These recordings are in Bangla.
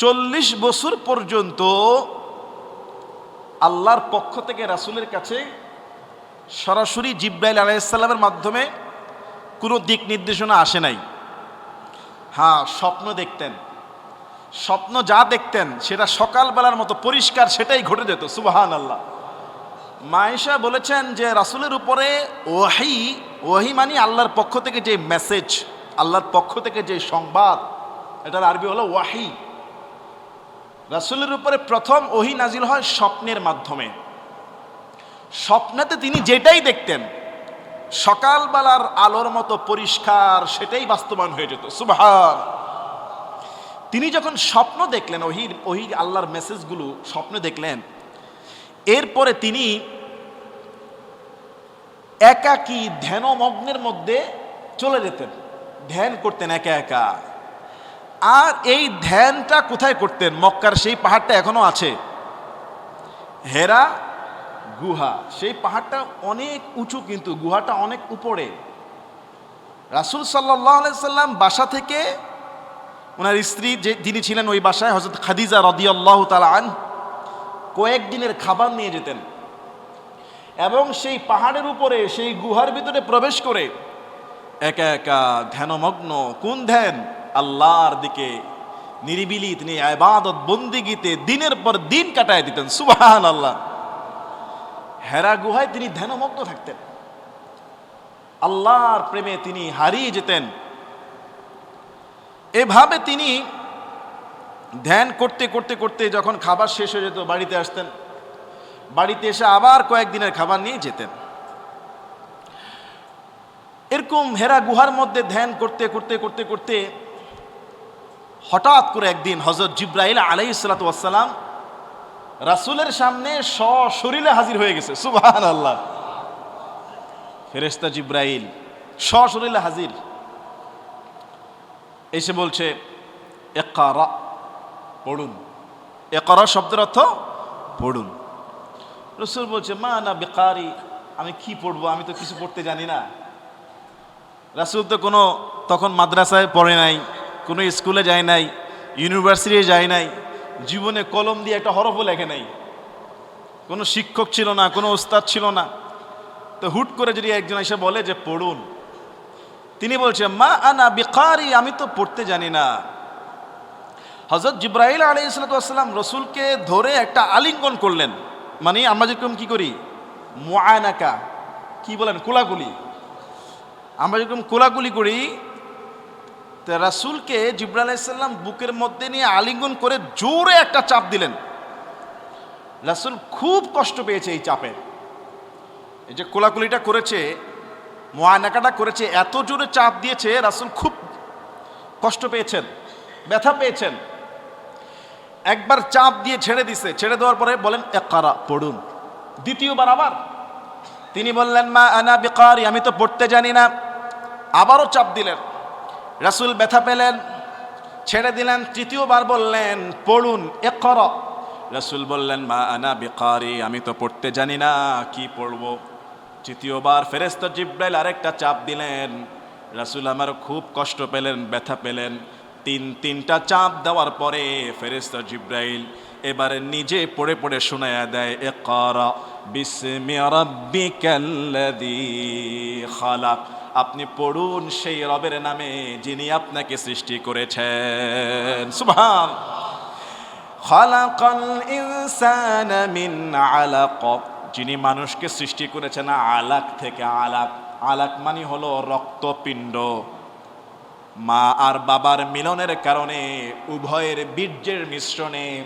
চল্লিশ বছর পর্যন্ত আল্লাহর পক্ষ থেকে রাসূলের কাছে সরাসরি জিব্রাইল আলাইসাল্লামের মাধ্যমে কোনো দিক নির্দেশনা আসে নাই। হ্যাঁ স্বপ্ন দেখতেন। স্বপ্ন যা দেখতেন, সেটা সকালবেলার মতো পরিষ্কার সেটাই ঘটে যেত সুবাহান আল্লাহ মায়েশা বলেছেন যে রাসূলের উপরে ওয়াহি ওয়াহি মানে আল্লাহর পক্ষ থেকে যে মেসেজ আল্লাহর পক্ষ থেকে যে সংবাদ, এটার আরবি হলো ওয়াহি। রাসূলের উপরে প্রথম ওহি নাজিল হয় স্বপ্নের মাধ্যমে। স্বপ্নেতে তিনি যেটাই দেখতেন, সকালবেলার আলোর মতো পরিষ্কার, সেটাই বাস্তবায়ন হয়ে যেত। সুবহান। তিনি যখন স্বপ্ন দেখলেন ওহির ওহির আল্লাহর মেসেজগুলো স্বপ্ন দেখলেন, এরপরে তিনি একাকী ধ্যানমগ্নের মধ্যে চলে যেতেন। ধ্যান করতেন একা একা। আর এই ধ্যানটা কোথায় করতেন? মক্কার সেই পাহাড়টা এখনও আছে। হেরা, গুহা। সেই পাহাড়টা অনেক উঁচু কিন্তু, গুহাটা অনেক উপরে। রাসুল সাল্লাহ সাল্লাম বাসা থেকে ওনার স্ত্রী যে, যিনি ছিলেন ওই বাসায় হজরত খাদিজা রদিয়াল্লাহ তালান কয়েকদিনের খাবার নিয়ে যেতেন। এবং সেই পাহাড়ের উপরে, সেই গুহার ভিতরে প্রবেশ করে একা একা ধ্যানমগ্ন, কোন ধ্যান? আল্লাহর দিকে নিরিবিলি তিনি আবাদত বন্দিগিতে দিনের পর দিন কাটায় দিতেন। সুবাহান আল্লাহ হেরা গুহায় তিনি ধ্যানমগ্ন থাকতেন। আল্লাহর প্রেমে তিনি হারিয়ে যেতেন। এভাবে তিনি ধ্যান করতে করতে করতে যখন খাবার শেষ হয়ে যেত, বাড়িতে আসতেন। বাড়িতে এসে আবার কয়েকদিনের খাবার নিয়ে যেতেন। এরকম হেরা গুহার মধ্যে ধ্যান করতে করতে করতে করতে হঠাৎ করে একদিন হজরত জিব্রাইল আলাই সালাতাম রাসুলের সামনে সশরীরে হাজির হয়ে গেছে। সুবাহান আল্লাহ ফেরেস্তা জিব্রাইল সশরীরে হাজির। এসে বলছে একারা পড়ুন। একরা শব্দের অর্থ পড়ুন। রসুল বলছে, মা না বেকারি, আমি কি পড়ব? আমি তো কিছু পড়তে জানি না। রাসুল তো কোনো, তখন মাদ্রাসায় পড়ে নাই। কোনো স্কুলে যায় নাই ইউনিভার্সিটি যায় নাই, জীবনে কলম দিয়ে একটা হরফও লেখে নাই। কোনো শিক্ষক ছিল না, কোনো ওস্তাদ ছিল না। তো হুট করে যদি একজন এসে বলে যে, পড়ুন। তিনি বলছে, মা আনা বেকারি, আমি তো পড়তে জানি না। হজরত জিব্রাহিল আলী ইসলাতাম রসুলকে ধরে একটা আলিঙ্গন করলেন। মানে আমরা যেরকম কি করি? মোয়ানাকা কি বলেন? কোলাকুলি। আমরা যেরকম কোলাকুলি করি রাসুলকে জিব্রা আলাইসাল্লাম বুকের মধ্যে নিয়ে আলিঙ্গন করে জোরে একটা চাপ দিলেন। রাসুল খুব কষ্ট পেয়েছে এই চাপে। এই যে কোলাকুলিটা করেছে মোয়ানাকাটা করেছে, এত জোরে চাপ দিয়েছে, রাসুল খুব কষ্ট পেয়েছেন, ব্যথা পেয়েছেন। একবার চাপ দিয়ে ছেড়ে দিছে, ছেড়ে দেওয়ার পরে বলেন একারা পড়ুন। দ্বিতীয়বার আবার তিনি বললেন, মা আনা বেকারি, আমি তো পড়তে জানি না। আবারও চাপ দিলেন। রাসুল ব্যথা পেলেন, ছেড়ে দিলেন, তৃতীয়বার বললেন, পড়ুন একর রাসুল বললেন, মা আনা বেকারি, আমি তো পড়তে জানি না, কি পড়ব? তৃতীয়বার ফেরেস্ত জিব্রাইল আরেকটা চাপ দিলেন। রাসুল আমার খুব কষ্ট পেলেন, ব্যথা পেলেন। তিন, তিনটা চাপ দেওয়ার পরে ফেরেস্ত জিব্রাইল এবারে নিজে পড়ে পড়ে শোনায়া দেয় এ করা বিস্মি রব্বিকাল্লাযী খালাক। আপনি পড়ুন সেই রবের নামে যিনি আপনাকে সৃষ্টি করেছেন। সুবহান। খালাকাল ইনসানা আলাক। যিনি মানুষকে সৃষ্টি করেছেন আলাক থেকে আলাক। আলাক মানে হলো রক্তপিণ্ড। মা আর বাবার মিলনের কারণে উভয়ের বীর্যের মিশ্রণে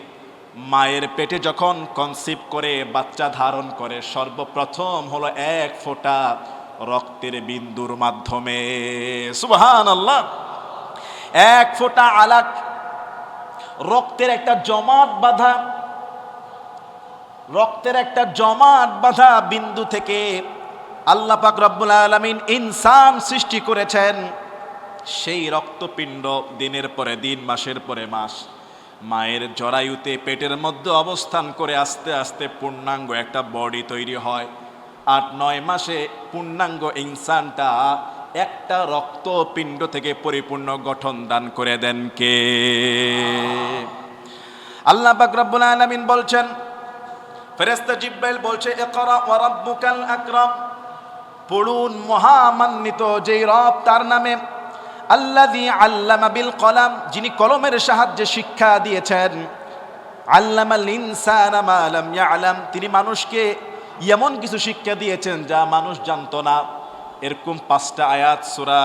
মায়ের পেটে যখন কনসিভ করে, বাচ্চা ধারণ করে, সর্বপ্রথম হলো এক ফোঁটা রক্তের বিন্দুর মাধ্যমে। সুবহান আল্লাহ এক ফোঁটা আলাক, রক্তের একটা জমাট বাঁধা, রক্তের একটা জমাট বাঁধা বিন্দু থেকে আল্লাহ পাক রব্বুল আলমিন ইনসান সৃষ্টি করেছেন। সেই রক্তপিণ্ড দিনের পরে দিন, মাসের পরে মাস, মায়ের জরায়ুতে পেটের মধ্যে অবস্থান করে আস্তে আস্তে পূর্ণাঙ্গ একটা বডি তৈরি হয়। আট নয় মাসে পূর্ণাঙ্গ ইনসানটা একটা রক্তপিণ্ড থেকে পরিপূর্ণ গঠন দান করে দেন কে? আল্লাহ পাক রব্বুল আলামিন বলছেন, ফেরেশতা জিব্রাইল বলছে, ইকরা ওয়া রাব্বুকাল আকরাম। পড়ুন মহামান্বিত যেই রব তার নামে, আল্লাযী আল্লামা বিল কলাম। যিনি কলমের সাহায্যে শিক্ষা দিয়েছেন, আল্লামাল ইনসানা মা লাম ইয়ালাম। তিনি মানুষকে এমন কিছু শিক্ষা দিয়েছেন যা মানুষ জানতো না। এরকম পাঁচটা আয়াত সূরা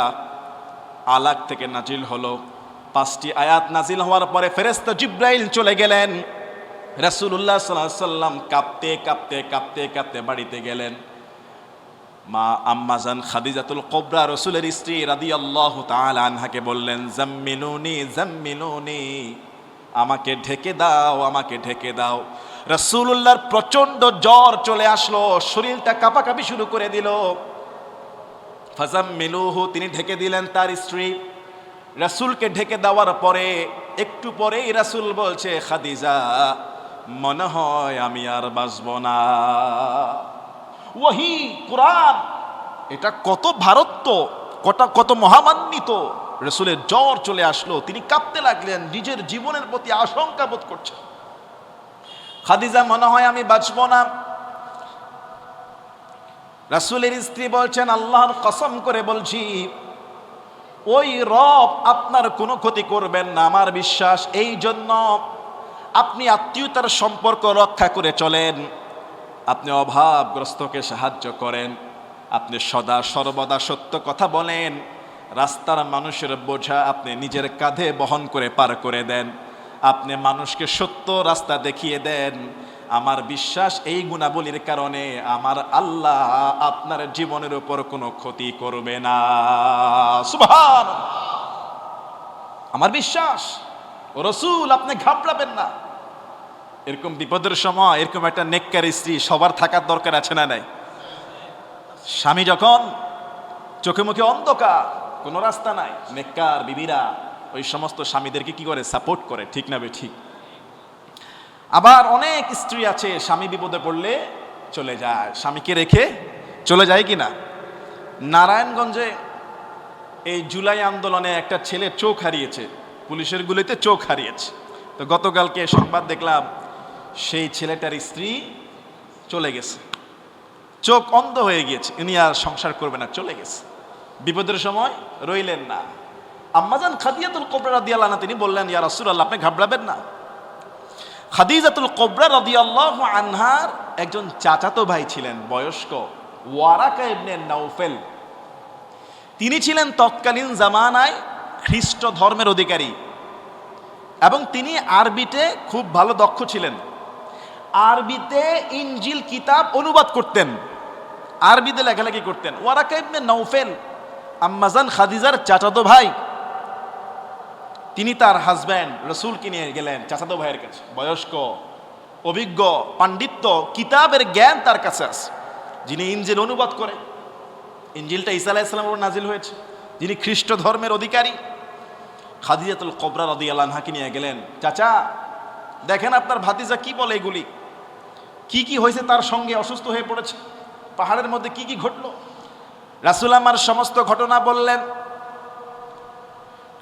আলাক থেকে নাজিল হলো। পাঁচটি আয়াত নাজিল হওয়ার পরে ফেরেস্তা জিব্রাইল চলে গেলেন। রাসূলুল্লাহ সাল্লাল্লাহু আলাইহি সাল্লাম কাঁপতে কাঁপতে কাঁপতে কাঁপতে বাড়িতে গেলেন। মা আম্মাজান খাদিজাতুল কোবরা রসুলের স্ত্রী রাদি আল্লাহ আনহাকে বললেন জাম্মিনুনি জাম্মিনুনি আমাকে ঢেকে দাও, আমাকে ঢেকে দাও। রসুল্লাহর প্রচণ্ড জ্বর চলে আসলো, শরীরটা কাঁপাকাঁপি শুরু করে দিল। ফাজাম মিলুহু তিনি ঢেকে দিলেন তার স্ত্রী। রাসূলকে ঢেকে দেওয়ার পরে, একটু পরেই রাসূল বলছে, খাদিজা, মনে হয় আমি আর বাঁচব না। ওহি কোরআন, এটা কত ভারত্ব কত কত মহামান্বিত। রসুলের জ্বর চলে আসলো, তিনি কাঁপতে লাগলেন, নিজের জীবনের প্রতি আশঙ্কা বোধ করছেন। খাদিজা মনে হয়, আমি বাঁচব না। রাসুলের স্ত্রী বলছেন, আল্লাহর কসম করে বলছি, ওই রব আপনার কোনো ক্ষতি করবেন না, আমার বিশ্বাস। এই জন্য আপনি আত্মীয়তার সম্পর্ক রক্ষা করে চলেন। আপনি অভাবগ্রস্তকে সাহায্য করেন, আপনি সদা সর্বদা সত্য কথা বলেন। রাস্তার মানুষের বোঝা আপনি নিজের কাঁধে বহন করে পার করে দেন। আপনি মানুষকে সত্য রাস্তা দেখিয়ে দেন। আমার বিশ্বাস এই গুণাবলীর কারণে আমার আল্লাহ আপনার জীবনের উপর কোনো ক্ষতি করবে না। সুভান আমার বিশ্বাস রসুল, আপনি ঘাবড়াবেন না। এরকম বিপদের সময়, এরকম একটা নেককার স্ত্রী সবার থাকার দরকার আছে না নাই? স্বামী যখন চোখে মুখে অন্ধকার কোনো রাস্তা নাই। নেককার, বিবিরা, ওই সমস্ত স্বামীদেরকে কি করে? সাপোর্ট করে। ঠিক না বে, ঠিক। আবার অনেক স্ত্রী আছে, স্বামী বিপদে পড়লে চলে যায়। স্বামীকে রেখে চলে যায় কি না? নারায়ণগঞ্জে এই জুলাই আন্দোলনে একটা ছেলে চোখ হারিয়েছে। পুলিশের গুলিতে চোখ হারিয়েছে। তো গতকালকে সংবাদ দেখলাম, সেই ছেলেটার স্ত্রী চলে গেছে। চোখ অন্ধ হয়ে গিয়েছে। উনি আর সংসার করবে না, চলে গেছে। বিপদের সময় রইলেন না। আম্মাজান খাদিয়াতুল কোবরা রাদিয়াল্লাহু তিনি বললেন, ইয়া রাসূলুল্লাহ, আপনি ঘাবড়াবেন না। খাদিজাতুল কোবরা রাদিয়াল্লাহু আনহার একজন চাচাতো ভাই ছিলেন, বয়স্ক, ওয়ারাকা ইবনে নাউফেল তিনি ছিলেন তৎকালীন জামানায় খ্রিস্ট ধর্মের অধিকারী এবং তিনি আরবিতে খুব ভালো দক্ষ ছিলেন। আরবিতে ইনজিল কিতাব অনুবাদ করতেন। আরবিতে লেখালেখি করতেন। ওয়ারাকা ইবনে নৌফেল আম্মাজান খাদিজার চাচাতো ভাই। তিনি তার হাজব্যান্ড রসুলকে নিয়ে গেলেন চাচাতো ভাইয়ের কাছে। বয়স্ক, অভিজ্ঞ, পাণ্ডিত্য, কিতাবের জ্ঞান তার কাছে আছে। যিনি ইঞ্জিল অনুবাদ করে। ইঞ্জিলটা ইসা আলাহিসাল্লামের উপর নাজিল হয়েছে। যিনি খ্রিস্ট ধর্মের অধিকারী। খাদিজাতুল কবরা রদি আল্লাহাকে নিয়ে গেলেন। চাচা, দেখেন আপনার ভাতিজা কি বলে এগুলি? কি কি হয়েছে তার সঙ্গে অসুস্থ হয়ে পড়েছে? পাহাড়ের মধ্যে কি কি ঘটলো? রাসুল আমার সমস্ত ঘটনা বললেন।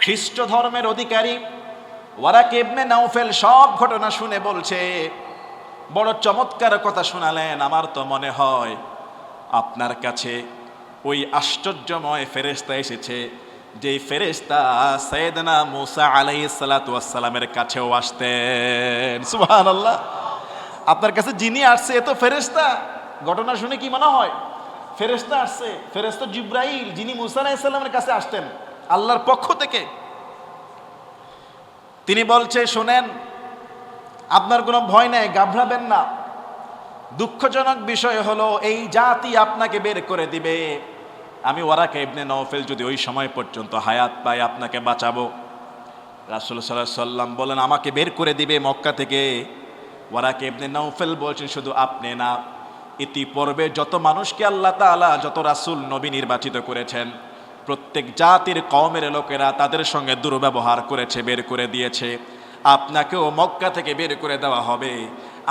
খ্রিস্ট ধর্মের অধিকারী ওয়ারা কেবনে নাউফেল সব ঘটনা শুনে বলছে, বড় চমৎকার কথা শোনালেন, আমার তো মনে হয় আপনার কাছে ওই আশ্চর্যময় ফেরেস্তা এসেছে যে ফেরেস্তা সৈয়দনা মুসা আলাই সালাতামের কাছেও আসতেন। সুহান আল্লাহ আপনার কাছে যিনি আসছে, এ তো ফেরেস্তা ঘটনা শুনে কি মনে হয়? ফেরেস্তা আসছে ফেরেস্তা জিব্রাইল যিনি মুসা কাছে আসতেন, আল্লাহর পক্ষ থেকে। তিনি বলছে, শোনেন, আপনার কোনো ভয় নেই গাভরাবেন না। দুঃখজনক বিষয় হলো, এই জাতি আপনাকে বের করে দিবে। আমি ওরাকে ইবনে নওফেল যদি ওই সময় পর্যন্ত হায়াত পাই, আপনাকে বাঁচাবো। রাসুল সাল্লাহ সাল্লাম বলেন, আমাকে বের করে দিবে মক্কা থেকে। ওরাকে ইবনে নওফেল বলছেন, শুধু আপনি না ইতিপূর্বে যত মানুষকে আল্লাহ তালা যত রাসুল নবী নির্বাচিত করেছেন, প্রত্যেক জাতির কমের লোকেরা তাদের সঙ্গে দুর্ব্যবহার করেছে, বের করে দিয়েছে। আপনাকেও মক্কা থেকে বের করে দেওয়া হবে।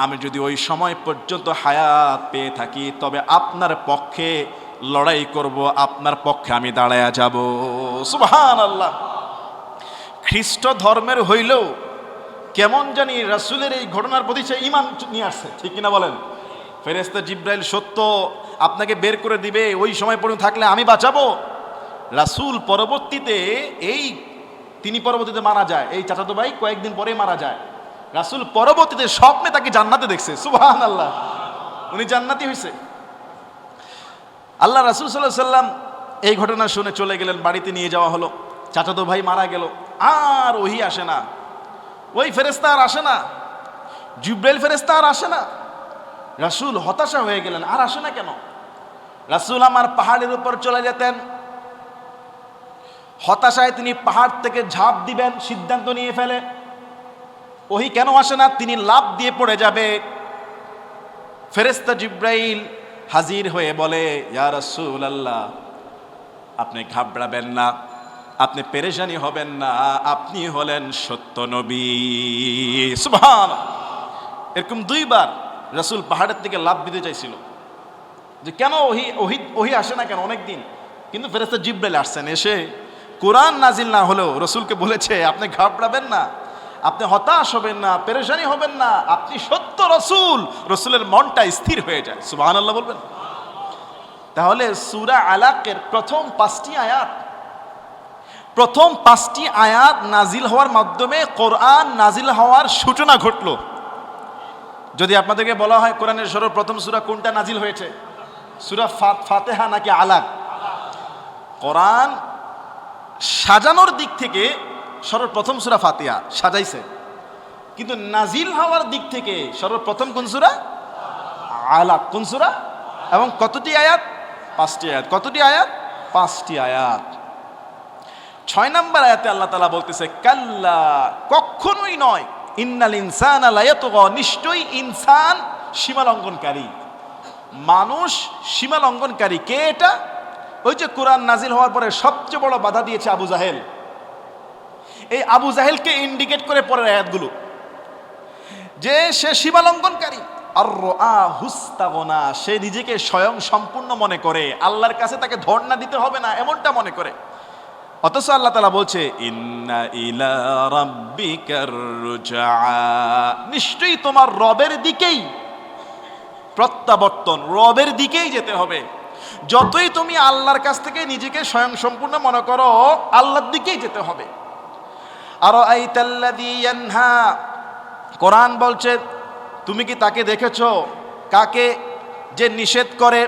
আমি যদি ওই সময় পর্যন্ত হায়াত পেয়ে থাকি, তবে আপনার পক্ষে লড়াই করব, আপনার পক্ষে আমি দাঁড়ায়া যাব। সুবহান আল্লাহ খ্রিস্ট ধর্মের হইলেও কেমন জানি রাসুলের এই ঘটনার প্রতি সে ইমান নিয়ে আসছে, ঠিক কিনা বলেন? ফেরেস্তা জিব্রাইল, সত্য আপনাকে বের করে দিবে, ওই সময় পর্যন্ত থাকলে আমি বাঁচাবো। রাসুল পরবর্তীতে এই, তিনি পরবর্তীতে মারা যায়। এই চাচাতো ভাই কয়েকদিন পরে মারা যায়। রাসুল পরবর্তীতে স্বপ্নে তাকে জান্নাতে দেখছে। সুবাহান আল্লাহ উনি জান্নাতি হয়েছে আল্লাহ রাসুল সাল্লাহ সাল্লাম এই ঘটনা শুনে চলে গেলেন, বাড়িতে নিয়ে যাওয়া হলো। চাচাতো ভাই মারা গেল। আর ওহি আসে না। ওই ফেরেস্তা আর আসে না। জুব্রাইল ফেরেস্তা আর আসে না। রাসুল হতাশা হয়ে গেলেন, আর আসে না কেন? রাসুল আমার পাহাড়ের উপর চলে যেতেন। হতাশায় তিনি পাহাড় থেকে ঝাঁপ দিবেন, সিদ্ধান্ত নিয়ে ফেলে। ওহি কেন আসে না? তিনি লাভ দিয়ে পড়ে যাবে। ফেরেস্তা জিব্রাইল হাজির হয়ে বলে, ইয়া রাসূল আল্লাহ আপনি ঘাবড়াবেন না, আপনি পেরেশানি হবেন না, আপনি হলেন সত্য নবী। সুবহান এরকম দুইবার রাসূল পাহাড়ের থেকে লাভ দিতে চাইছিল। যে কেন ওহি ওহি ওহি আসে না কেন অনেক দিন কিন্তু ফেরেস্তা জিব্রাইল আসছেন, এসে কোরআন নাজিল না হলেও রসুলকে বলেছে, আপনি ঘাবড়াবেন না, আপনি হতাশ হবেন না, পেরেশানি হবেন না, আপনি সত্য রসুল। রসুলের মনটা স্থির হয়ে যায়। সুবাহ আল্লাহ বলবেন। তাহলে সুরা আলাকের প্রথম পাঁচটি আয়াত, প্রথম পাঁচটি আয়াত নাজিল হওয়ার মাধ্যমে কোরআন নাজিল হওয়ার সূচনা ঘটল। যদি আপনাদেরকে বলা হয় কোরআনের সর্বপ্রথম সুরা কোনটা নাজিল হয়েছে? সুরা ফাতেহা নাকি আলাক কোরআন সাজানোর দিক থেকে সর্বপ্রথম সুরা ফাতিহা, সাজাইছে। কিন্তু নাজিল হওয়ার দিক থেকে সর্বপ্রথম কোন সুরা? আলাক কোন সুরা? এবং কতটি আয়াত? পাঁচটি আয়াত। কতটি আয়াত? পাঁচটি আয়াত। ছয় নম্বর আয়াতে আল্লাহ তালা বলতেছে, কাল্লা, কখনোই নয় ইন্নাল ইনসান নিশ্চয়ই ইনসান সীমা লঙ্ঘনকারী মানুষ সীমা লঙ্ঘনকারী কে এটা? ওই যে কোরআন নাজিল হওয়ার পরে সবচেয়ে বড় বাধা দিয়েছে আবু জাহেল। এই আবু জাহেলকে ইন্ডিকেট করে পরের আয়াতগুলো। যে সে সীমা লঙ্ঘনকারী আর হুস্তাগনা সে নিজেকে স্বয়ং সম্পূর্ণ মনে করে। আল্লাহর কাছে তাকে ধর্ণা দিতে হবে না, এমনটা মনে করে। অথচ আল্লাহ তালা বলছে ইলা নিশ্চয়ই তোমার রবের দিকেই প্রত্যাবর্তন, রবের দিকেই যেতে হবে। যতই তুমি আল্লাহর কাছ থেকে নিজেকে স্বয়ং সম্পূর্ণ মনে করো, আল্লাহর দিকেই যেতে হবে। আরও কোরআন বলছে, তুমি কি তাকে দেখেছ? কাকে যে নিষেধ করে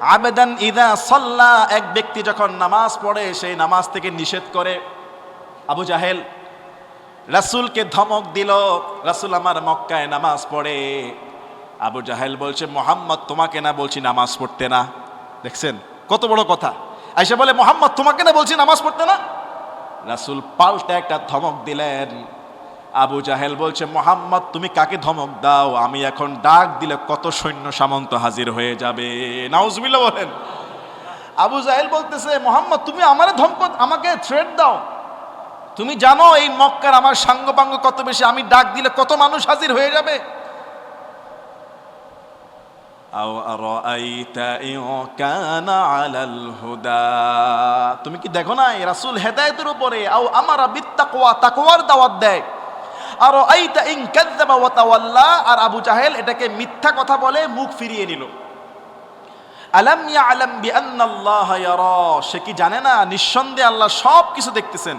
আবেদন ইদা সল্লা, এক ব্যক্তি যখন নামাজ পড়ে সেই নামাজ থেকে নিষেধ করে। আবু জাহেল রাসুলকে ধমক দিল, রাসুল আমার মক্কায় নামাজ পড়ে। আবু জাহেল বলছে, মোহাম্মদ, তোমাকে না বলছি নামাজ পড়তে না। দেখছেন, কত বড় কথা। আইসা বলে, মোহাম্মদ, তোমাকে না বলছি নামাজ পড়তে না? রাসুল পাল্টা একটা ধমক দিলেন। আবু জাহেল বলছে, মোহাম্মদ, তুমি কাকে ধমক দাও? আমি এখন ডাক দিলে কত সৈন্য সামন্ত হাজির হয়ে যাবে। নাউজবিল্লা বলেন। আবু জাহেল বলতেছে, মোহাম্মদ, তুমি আমারে ধমক, আমাকে থ্রেড দাও। তুমি জানো এই মক্কার আমার সাঙ্গপাঙ্গ কত বেশি, আমি ডাক দিলে কত মানুষ হাজির হয়ে যাবে? তুমি কি দেখো না রাসূল হেদায়েতের উপরে আমারা বিত্তাকওয়া, তাকওয়ার দাওয়াত দেয়। আর আইতা ইন কাযযাবা ওয়া তাওয়াল্লা, আর আবু জাহেল এটাকে মিথ্যা কথা বলে মুখ ফিরিয়ে নিল। আলাম ইয়ালাম বিআন্নাল্লাহ ইয়ারা, সে কি জানে না? নিঃসন্দেহে আল্লাহ সব কিছু দেখতেছেন।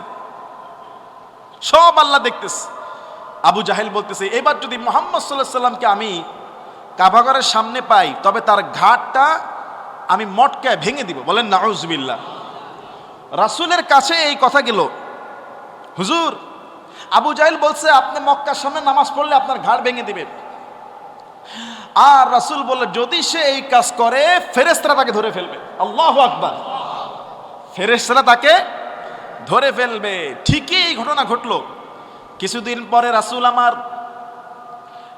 সব আল্লাহ দেখতেছে। আবু জাহেল বলতেছে, এবার যদি মোহাম্মদ সাল্লাহ সাল্লামকে আমি কাবাগরের সামনে পাই, তবে তার ঘাটটা আমি মটকায় ভেঙে দিব। বলেন নাউজবিল্লা রাসুলের কাছে এই কথা গেল। হুজুর আবু জাহেল বলছে, আপনি মক্কার সামনে নামাজ পড়লে আপনার ঘাড় ভেঙে দিবে। আর রাসুল বললে যদি সে এই কাজ করে ফেরেস্তারা তাকে ধরে ফেলবে। আল্লাহ আকবার। ফেরেস্তারা তাকে ধরে ফেলবে। ঠিকই এই ঘটনা ঘটলো। কিছুদিন পরে রাসুল আমার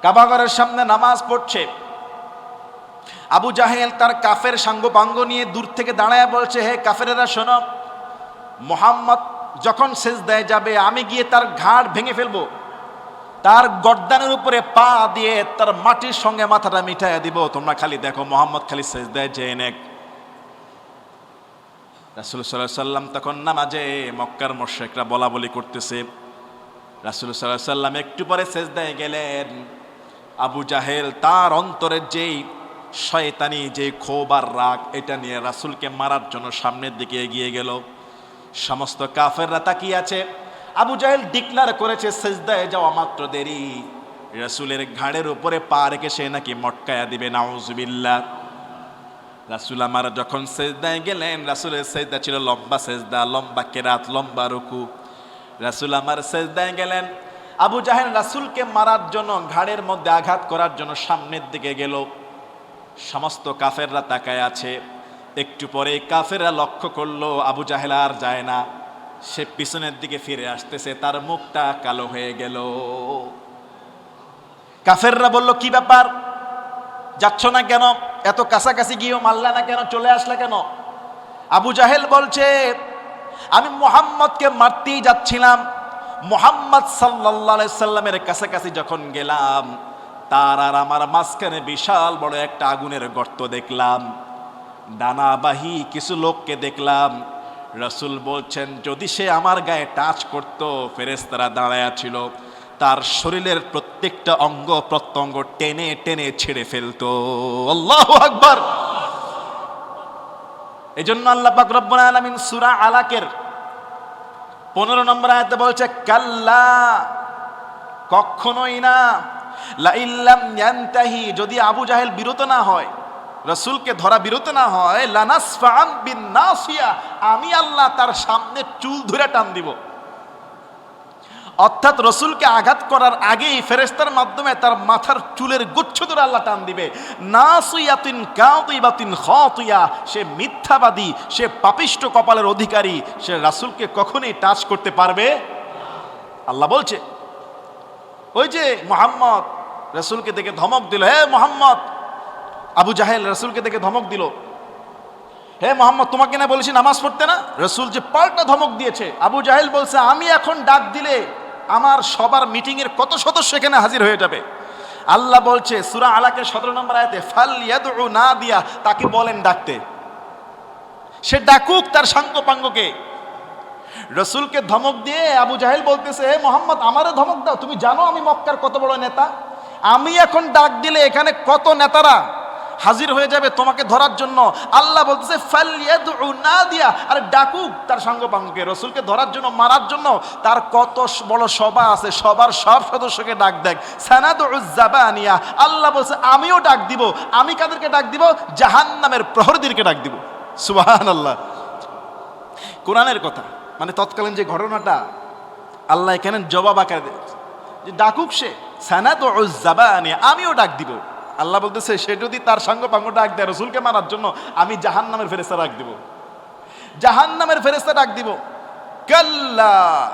কাবাগরের সামনে নামাজ পড়ছে। আবু জাহেল তার কাফের সাঙ্গপাঙ্গ নিয়ে দূর থেকে দাঁড়ায় বলছে, হে কাফেরেরা, শোনো, মোহাম্মদ যখন শেষ দেয় যাবে, আমি গিয়ে তার ঘাড় ভেঙে ফেলব। তার গর্দানের উপরে পা দিয়ে তার মাটির সঙ্গে মাথাটা মিঠাইয়া দিব। তোমরা খালি দেখো, মোহাম্মদ খালি শেষ দেয় যে নেক। রাসুল সাল্লাহ সাল্লাম তখন নামাজে মক্কার মোর্শেকরা বলা বলি করতেছে। রাসুল সাল্লাহ সাল্লাম একটু পরে সেজদায় গেলেন। আবু জাহেল তার অন্তরের যেই শয়তানি যে ক্ষোভ আর রাগ, এটা নিয়ে রাসুলকে মারার জন্য সামনের দিকে এগিয়ে গেল। সমস্ত কাফেররা তাকিয়ে আছে। আবু জাহেল ডিক্লার করেছে, সেজদায় যাওয়া মাত্র দেরি। রাসুলের ঘাড়ের উপরে পা রেখে সে নাকি মটকায়া দিবে, নাউজুবিল্লাহ। রাসুল আমার যখন সেজদায় গেলেন, রাসুলের সেজদা ছিল লম্বা সেজদা, লম্বা কেরাত, লম্বা রুকু। রাসুল আমার সেজদায় গেলেন। আবু জাহেল রাসুলকে মারার জন্য, ঘাড়ের মধ্যে আঘাত করার জন্য সামনের দিকে গেল। সমস্ত কাফেররা তাকায় আছে। একটু পরে কাফেরা লক্ষ্য করল আবু জাহেল আর যায় না। সে পিছনের দিকে ফিরে আসতেছে, তার মুখটা কালো হয়ে গেল। কাফেররা বলল, কি ব্যাপার? যাচ্ছ না কেন? এত কাছাকাছি গিয়েও মারলা না কেন? চলে আসলা কেন? আবু জাহেল বলছে, আমি মোহাম্মদকে মারতেই যাচ্ছিলাম। মোহাম্মদ সাল্লাহ সাল্লামের কাছাকাছি যখন গেলাম, তার আর আমার মাঝখানে বিশাল বড় একটা আগুনের গর্ত দেখলাম। ডানাবাহী কিছু লোককে দেখলাম। রসুল বলছেন, যদি সে আমার গায়ে টাচ করত ফেরেস্তারা দাঁড়ায়া ছিল। তার শরীরের প্রত্যেকটা অঙ্গ প্রত্যঙ্গ টেনে টেনে ছেড়ে ফেলতো। আল্লাহ আকবর। এই জন্য আল্লাহ রব্বুল আলামিন সূরা আলাকের পনেরো নম্বর আয়াতে বলছে, কাল্লা, কখনোই না। লাইল্লাম যদি আবু জাহেল বিরত না হয় রসুলকে ধরা বিরত না হয় লানাসফান বিন নাসিয়া আমি আল্লাহ তার সামনে চুল ধরে টান দিব। অর্থাৎ রসুলকে আঘাত করার আগেই ফেরেস্তার মাধ্যমে তার মাথার চুলের গুচ্ছ ধরে আল্লাহ টান দিবে। না সুইয়াতিন কাউদিবাতিন খুইয়া সে মিথ্যাবাদী, সে পাপিষ্ট কপালের অধিকারী, সে রাসুলকে কখনোই টাচ করতে পারবে? আল্লাহ বলছে, ওই যে মোহাম্মদ, রসুলকে দেখে ধমক দিল, হে মোহাম্মদ আবু জাহেল রসুলকে দেখে ধমক দিল। হে মোহাম্মদ, তোমাকে না বলেছি নামাজ পড়তে না? রসুল যে পাল্টা ধমক দিয়েছে। আবু জাহেল বলছে, আমি এখন ডাক দিলে আমার সবার মিটিংয়ের কত সদস্য এখানে হাজির হয়ে যাবে? আল্লাহ বলছে, সুরা আলাকে সতেরো নম্বর আয়তে ফাল ইয়াদু না দিয়া তাকে বলেন ডাকতে। সে ডাকুক তার সাঙ্গ পাঙ্গকে রসুলকে ধমক দিয়ে আবু জাহেল বলতেছে, হে মোহাম্মদ আমারে ধমক দাও। তুমি জানো আমি মক্কার কত বড় নেতা। আমি এখন ডাক দিলে এখানে কত নেতারা হাজির হয়ে যাবে তোমাকে ধরার জন্য। আল্লাহ বলতেছে না দিয়া আরে ডাকুক তার সাঙ্গপাঙ্গকে রসুলকে ধরার জন্য, মারার জন্য তার কত বড় সভা আছে, সবার সব সদস্যকে ডাক দেখ সানাদুজ্জাবানিয়া আল্লাহ বলছে, আমিও ডাক দিব। আমি কাদেরকে ডাক দিব? জাহান্নামের প্রহরীদেরকে ডাক দিব। সুবাহান আল্লাহ কোরআনের কথা মানে তৎকালীন যে ঘটনাটা, আল্লাহ এখানে জবাব আকারে যে ডাকুক সে সানাদুজ্জাবানি আমিও ডাক দিব। আল্লাহ বলতেছে, সে যদি তার সঙ্গ পাঙ্গ ডাক দেয় রসুলকে মারার জন্য, আমি জাহান নামের ফেরেস্তা ডাক দিব। জাহান নামের ফেরেস্তা ডাক দিব। কাল্লা।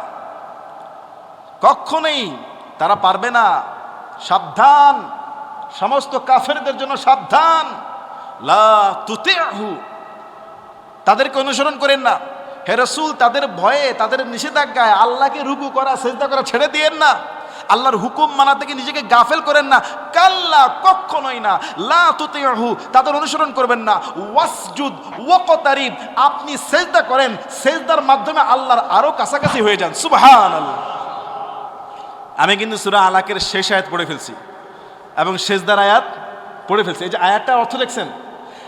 কখনোই তারা পারবে না। সাবধান। সমস্ত কাফেরদের জন্য সাবধান। লা তুতিআহু। তাদেরকে অনুসরণ করেন না। হে রসুল, তাদের ভয়ে, তাদের নিষেধাজ্ঞায় আল্লাহকে রুকু করা, সেজদা করা ছেড়ে দিয়েন না। আল্লাহর হুকুম মানা থেকে নিজেকে গাফেল করেন না? কাল্লা কখনোই না। লা তুতিহু তাদের অনুসরণ করবেন না। ওয়াসজুদ, ওয়াকতারিব, আপনি সেজদা করেন, সেজদার মাধ্যমে আল্লাহর আরও কাছাকাছি হয়ে যান। সুবহানাল্লাহ। আমি কিন্তু সূরা আলাকের শেষ আয়াত পড়ে ফেলছি। এবং সেজদার আয়াত পড়ে ফেলছি। এই যে আয়াতটা অর্থ দেখছেন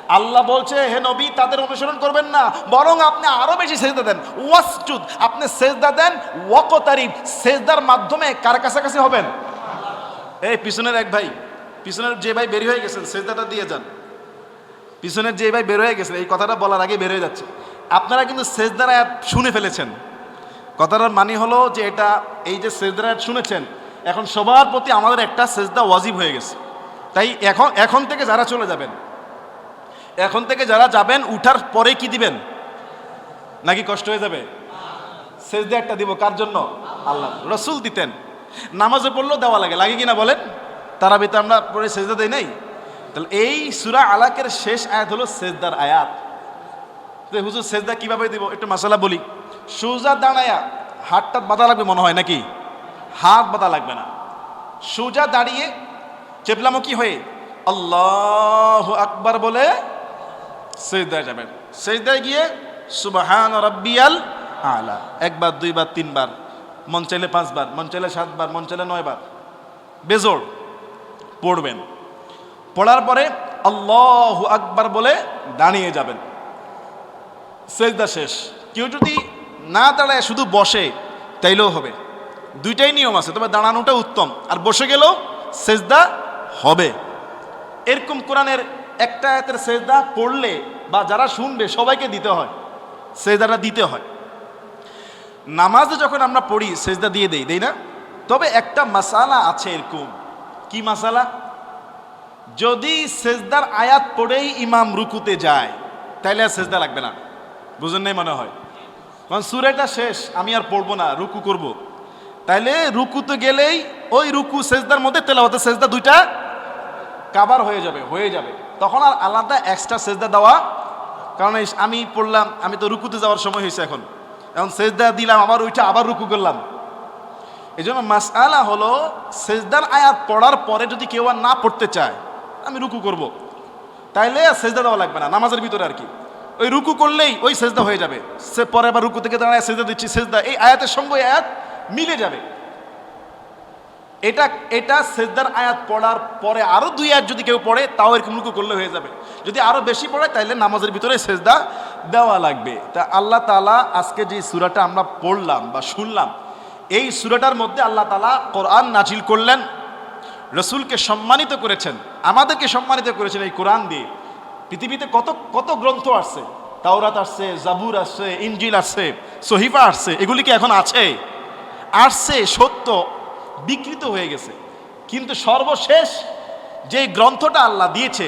আল্লাহ বলছে, হে নবী, তাদের অনুসরণ করবেন না। বরং আপনি আরও বেশি সেজদা দেন। ওয়াসজুদ, আপনি সেজদা দেন, ওয়াকতারিব, সেজদার মাধ্যমে কার কাছাকাছি হবেন? এই পিছনের এক ভাই, পিছনের যে ভাই বের হয়ে গেছেন, সেজদাটা দিয়ে যান। পিছনের যে ভাই বের হয়ে গেছেন, এই কথাটা বলার আগে বের হয়ে যাচ্ছে। আপনারা কিন্তু সেজদার আয়াত শুনে ফেলেছেন। কথাটার মানে হলো যে এটা, এই যে সেজদার আয়াত শুনেছেন, এখন সবার প্রতি আমাদের একটা সেজদা ওয়াজিব হয়ে গেছে। তাই এখন এখন থেকে যারা চলে যাবেন এখন থেকে যারা যাবেন, উঠার পরে কি দিবেন? নাকি কষ্ট হয়ে যাবে? সেজদা একটা দিব কার জন্য? আল্লাহ রসুল দিতেন। নামাজে পড়লেও দেওয়া লাগে। লাগে কিনা বলেন? তারা তো আমরা পরে সেজদা দেই নাই। তাহলে এই সুরা আলাকের শেষ আয়াত হলো সেজদার আয়াত। হুজুর, সেজদা কীভাবে দিব? একটু মশালা বলি। সুজা দাঁড়ায়া হাতটা বাঁধা লাগবে মনে হয় নাকি? হাত বাঁধা লাগবে না। সুজা দাঁড়িয়ে চেপলামুখী হয়ে আল্লাহ আকবার বলে সেজদায় যাবেন। সেজদায় গিয়ে সুবাহান রব্বিয়াল আলা। একবার, দুইবার, তিনবার, মন চাইলে পাঁচবার, মন চাইলে সাতবার, মন চাইলে নয়বার। বেজোড় পড়বেন। পড়ার পরে আল্লাহ আকবার বলে দাঁড়িয়ে যাবেন। সেজদা শেষ। কেউ যদি না দাঁড়ায়, শুধু বসে, তাইলেও হবে। দুইটাই নিয়ম আছে, তবে দাঁড়ানোটা উত্তম। আর বসে গেলেও সেজদা হবে। এরকম কোরআনের একটা আয়াতের সেজদা পড়লে বা যারা শুনবে সবাইকে দিতে হয়, সেজদাটা দিতে হয়। নামাজে যখন আমরা পড়ি, সেজদা দিয়ে দেই দেই না? তবে একটা মাসালা আছে এরকম। কি মাসালা? যদি সেজদার আয়াত পড়েই ইমাম রুকুতে যায়, তাইলে আর সেজদা লাগবে না। বুঝেন নাই মনে হয়? কারণ সুরেটা শেষ, আমি আর পড়ব না, রুকু করব। তাইলে রুকুতে গেলেই ওই রুকু, সেজদার মধ্যে তেলাওয়াতে সেজদা দুইটা কাবার হয়ে যাবে হয়ে যাবে। তখন আর আলাদা এক্সট্রা সেজদা দেওয়া, কারণ আমি পড়লাম, আমি তো রুকুতে যাওয়ার সময় হয়েছে এখন। এখন সেজদা দিলাম, আবার ওইটা আবার রুকু করলাম। এই জন্য মাসআলা হলো, সেজদার আয়াত পড়ার পরে যদি কেউ আর না পড়তে চায়, আমি রুকু করব। তাইলে আর সেজদা দেওয়া লাগবে না, নামাজের ভিতরে আর কি। ওই রুকু করলেই ওই সেজদা হয়ে যাবে। সে পরে আবার রুকু থেকে দাঁড়ায় সেজদা দিচ্ছি, সেজদা। এই আয়াতের সঙ্গে আয়াত মিলে যাবে। এটা এটা সেজদার আয়াত পড়ার পরে আরও দুই আয়াত যদি কেউ পড়ে, তাও এরকম রুকু করলে হয়ে যাবে। যদি আরও বেশি পড়ে, তাইলে নামাজের ভিতরে সেজদা দেওয়া লাগবে। তা আল্লাহ তালা আজকে যে সুরাটা আমরা পড়লাম বা শুনলাম, এই সুরাটার মধ্যে আল্লাহ তালা কোরআন নাজিল করলেন, রসুলকে সম্মানিত করেছেন, আমাদেরকে সম্মানিত করেছেন এই কোরআন দিয়ে। পৃথিবীতে কত কত গ্রন্থ আসছে? তাওরাত আসছে, জাবুর আসছে ইঞ্জিল আসছে, সহিফা আসছে, এগুলি কি এখন আছে? আসছে, সত্য বিকৃত হয়ে গেছে। কিন্তু সর্বশেষ যে গ্রন্থটা আল্লাহ দিয়েছে,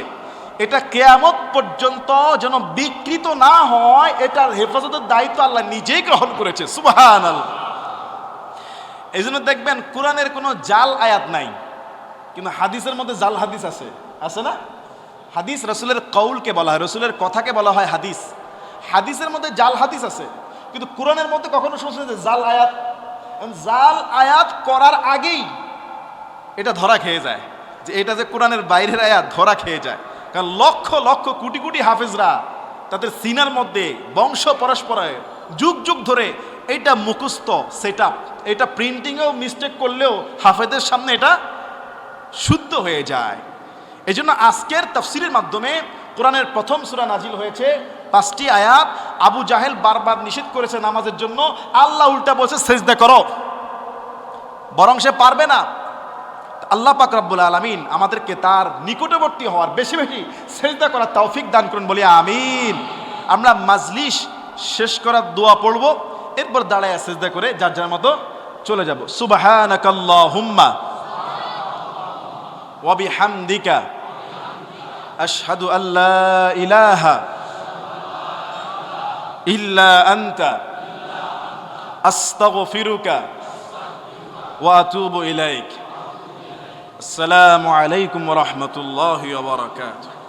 এটা কেয়ামত পর্যন্ত যেন বিকৃত না হয়, এটার হেফাজতের দায়িত্ব আল্লাহ নিজেই গ্রহণ করেছে। সুবাহান আল্লাহ এই জন্য দেখবেন কোরআনের কোনো জাল আয়াত নাই, কিন্তু হাদিসের মধ্যে জাল হাদিস আছে। আছে না? হাদিস রসুলের কৌলকে বলা হয়, রসুলের কথাকে বলা হয় হাদিস। হাদিসের মধ্যে জাল হাদিস আছে, কিন্তু কোরআনের মধ্যে কখনো শুনছে যে জাল আয়াত জাল আয়াত করার আগেই এটা ধরা খেয়ে যায়। যে এটা যে কোরআনের বাইরের আয়াত ধরা খেয়ে যায়। কারণ লক্ষ লক্ষ কোটি কোটি হাফেজরা তাদের সিনার মধ্যে বংশ পরস্পরে যুগ যুগ ধরে এটা মুখস্থ সেট এটা প্রিন্টিংয়েও মিস্টেক করলেও হাফেজের সামনে এটা শুদ্ধ হয়ে যায়। এই জন্য আজকের তফসিলের মাধ্যমে কোরআনের প্রথম সুরা নাজিল হয়েছে, পাঁচটি আয়াত আবু জাহেল বারবার নিষেধ করেছে নামাজের জন্য। আল্লাহ উল্টা বলছে, সেজদা করো। বরং সে পারবে না। আল্লাহ পাক রব্বুল আলমিন আমাদেরকে তার নিকটবর্তী হওয়ার বেশি বেশি সেজদা করার তৌফিক দান করুন বলি আমিন। আমরা মাজলিস শেষ করার দোয়া পড়ব, এরপর দাঁড়ায় সেজদা করে যার যার মতো চলে যাব। সুবাহানাকাল্লাহুম্মা। আশহাদু আল্লাহ ইলাহা ইল্লা আন্তা আস্তাগফিরুকা ওয়া আতুবু ইলাইক। আসসালামু আলাইকুম ওয়া রাহমাতুল্লাহি ওয়া বারাকাতুহু।